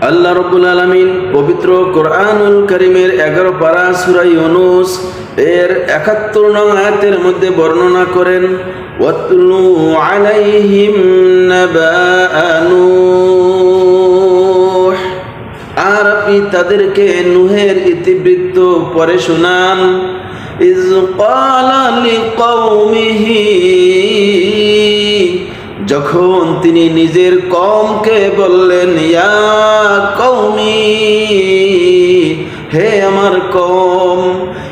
আল্লাহ রব্বুল আলমিন পবিত্র কোরআনুল করিমের এগারো পারা সুরাই অনুস এর একাত্তর নং আয়াতের মধ্যে বর্ণনা করেন, ওয়াতলু আলাইহিম নূহ। আর আপনি তাদেরকে নুহের ইতিবৃত্ত পরে শোনান ইজ ক্বালা লিকৌমিহি যখন তিনি নিজের কমকে বললেন ইয়া কৌমি হে আমার কম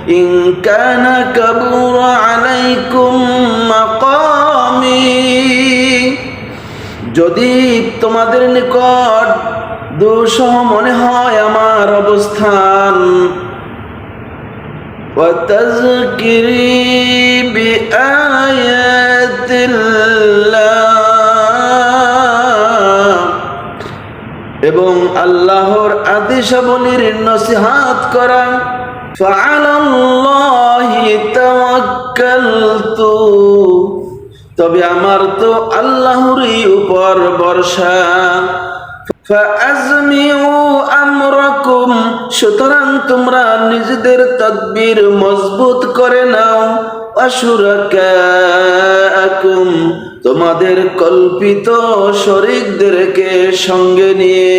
ইন কানা কাবুর আলাইকুম মাকামি যদি তোমাদের নিকট দুঃসহ মনে হয় আমার অবস্থান وتذكري بآيات الله এবং আল্লাহর আদেশাবলীর নসিহাত করা। তবে আমার তো আল্লাহরই উপর বর্ষা সুতরাং তোমরা নিজেদের তদ্বির মজবুত করে নাও। অসুরকুম তোমাদের কল্পিত শরিকদেরকে সঙ্গে নিয়ে।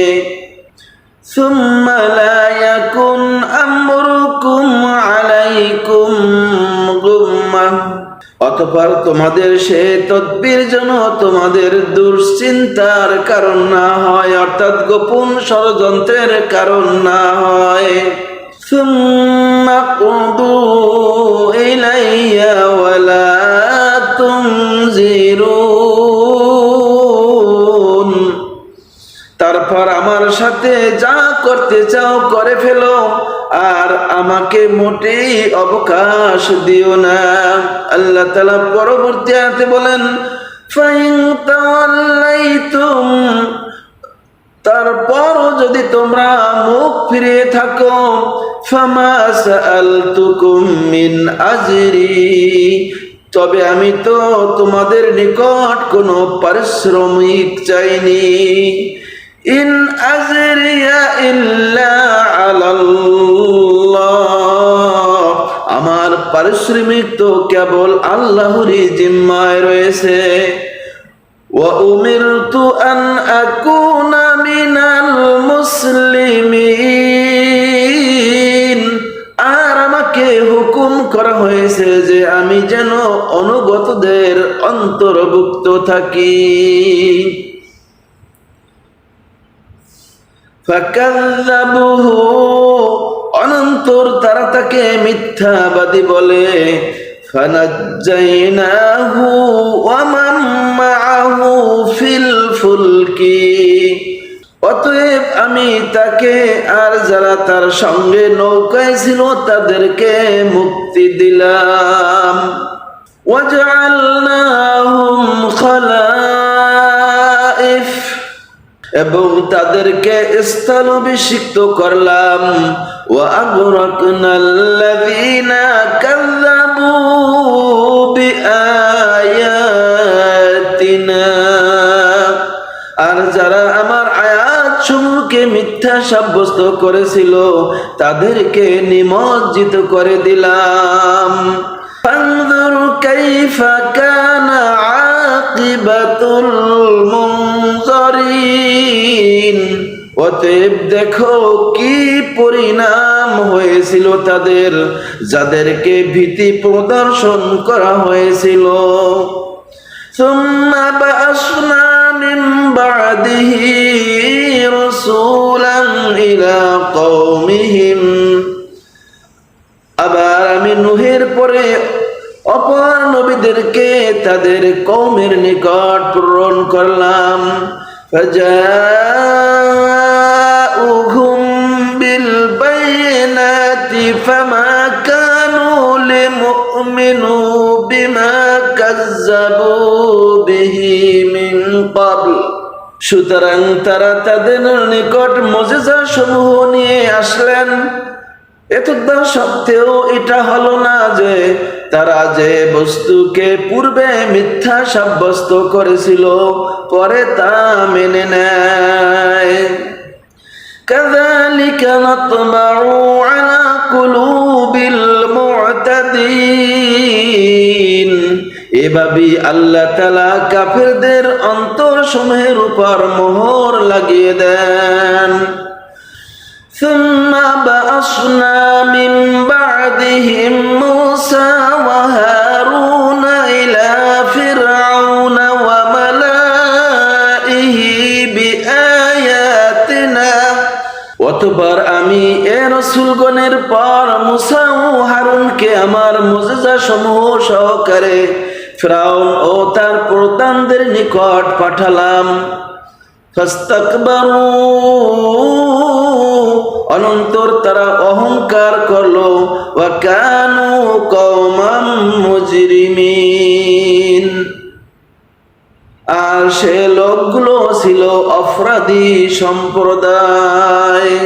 সুম্মালায়াকুন আমরুকুম আলাইকুম গুম্মা। অতপর তোমাদের সে তদ্বির যেন তোমাদের দুশ্চিন্তার কারণ না হয়, অর্থাৎ গোপন ষড়যন্ত্রের কারণ না হয়। সুম্মা কুদু তারপর আমার সাথে যা করতে চাও করে ফেলো, আর আমাকে মোটেই অবকাশ দিও না। আল্লাহ তালা পরবর্তী আয়াতে বলেন তারপরও যদি তোমরা মুখ ফিরিয়ে থাকো, ফামা সাআলতুকুম মিন আজরি। তবে আমি তো তোমাদের নিকট কোনো পারিশ্রমিক চাইনি ইন আজরিয়া ইল্লা আলাল্লাহ আমার পারিশ্রমিক তো কেবল আল্লাহরই জিম্মায় রয়েছে وأمرت أن أكون من المسلمين আমাকে হুকুম করা হয়েছে যে আমি যেন অনুগতদের অন্তর্ভুক্ত থাকি। অনন্তর তারা তাকে মিথ্যাবাদী বলে। ফানাজ্জাইনাহু ওয়া মান মাআহু ফিল ফুলকি। আমি তাকে আর যারা তার সঙ্গে নৌকায় ছিল তাদেরকে মুক্তি দিলাম وجعلناهم خلائف এবং তাদেরকে স্থলাভিষিক্ত করলাম وأغرقنا الذين মিথ্যা সাব্যস্ত করেছিল তাদেরকে নিমজ্জিত করে দিলাম فانظر كيف كان عاقبة المنظرين অতএব দেখো কি পরিণাম হয়েছিল তাদের যাদেরকে ভীতি প্রদর্শন করা হয়েছিল ثم بعثنا من بعده رسولا إلى قومهم আবার আমি নুহের পরে অপর নবীদেরকে তাদের কৌমের নিকট প্রেরণ করলাম فجاءوهم بالبينات فما كانوا لمؤمنوا بما كذبوا به من قبل সুতরাং তারা তাদের নিকট মজেজা সমূহ নিয়ে আসলেন এতদ্দা সত্ত্বেও এটা হলো না যে তারা যে বস্তুকে পূর্বে মিথ্যা সাব্যস্ত করেছিল পরে তা মেনে নেয় كذلك نطبع على قلوب المعتدين এভাবেই আল্লাহ তালা কাফেরদের অন্তর সমূহের উপর মোহর লাগিয়ে দেন ثم بعثنا من بعدهم موسى وهارون إلى فرعون وملائه بآياتنا অতবার আমি এ রসুলগণের পর মুসা ও হারুনকে আমার মুজিজা সমূহ সহকারে ফ্রাউন ও তার প্রতানদের নিকট পাঠালাম। অনন্তর তারা অহংকার করল। ওয়া কানু কওমাম মুজরিমিন। আর সে লোকগুলো ছিল অপরাধী সম্প্রদায়।